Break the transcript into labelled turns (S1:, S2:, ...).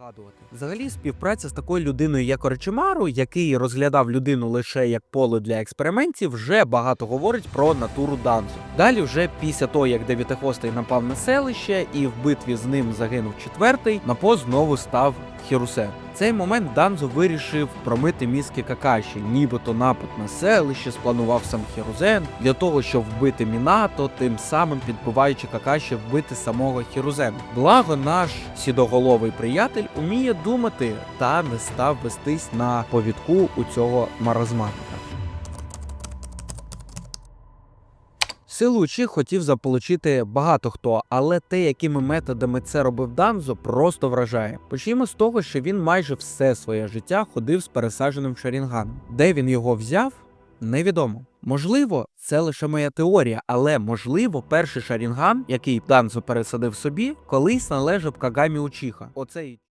S1: згадувати. Взагалі, співпраця з такою людиною, як Орчимару, який розглядав людину лише як поле для експериментів, вже багато говорить про натуру Данзо. Далі, вже після того, як Дев'ятихвостий напав на селище і в битві з ним загинув четвертий, на пост знову став Хірусен. Цей момент Данзо вирішив промити мізки Какаші, нібито напад на селище спланував сам Хірузен для того, щоб вбити Мінато, тим самим підбиваючи Какаші вбити самого Хірузена. Благо наш сідоголовий приятель уміє думати та не став вестись на повідку у цього маразматика. Силу Учі хотів заполучити багато хто, але те, якими методами це робив Данзо, просто вражає. Почнімо з того, що він майже все своє життя ходив з пересадженим шарінганом. Де він його взяв, невідомо. Можливо, це лише моя теорія, але можливо, перший шарінган, який Данзо пересадив собі, колись належав Кагамі Учіха. Оцей